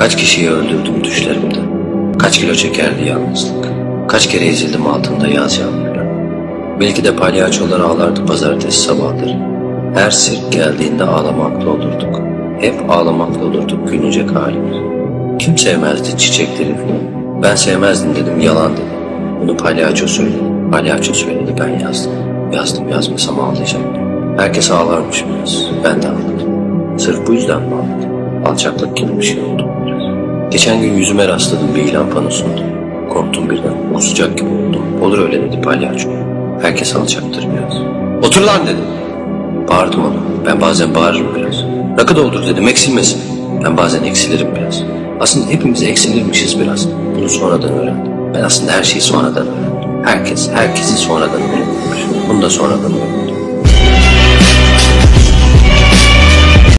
Kaç kişiyi öldürdüm düşlerimde. Kaç kilo çekerdi yalnızlık. Kaç kere ezildim altında yaz yağmurla. Belki de palyaçolar ağlardı pazartesi sabahları. Her sirk geldiğinde ağlamakla olurduk. Hep ağlamakla olurduk gülünecek halimiz. Kim sevmezdi çiçekleri. Ben sevmezdim dedim yalan dedim. Bunu palyaço söyledi. Palyaço söyledi ben yazdım. Yazdım yazmasam ağlayacaktım. Herkes ağlarmış biraz. Ben de ağladım. Sırf bu yüzden mi ağladım? Alçaklık gibi bir şey oldu. Geçen gün yüzüme rastladım bir ilan panosunda. Korktum birden. Kusacak gibi oldum. Olur öyle dedi palyaço. Herkes alçaktır biraz. Otur lan dedim. Bağırdım ona. Ben bazen bağırırım biraz. Rakı doldur dedim eksilmesin. Ben bazen eksilirim biraz. Aslında hepimiz eksilirmişiz biraz. Bunu sonradan öğrendim. Ben aslında her şeyi sonradan öğrendim. Herkes, herkesi sonradan öğrenmiş. Bunu da sonradan öğrendim.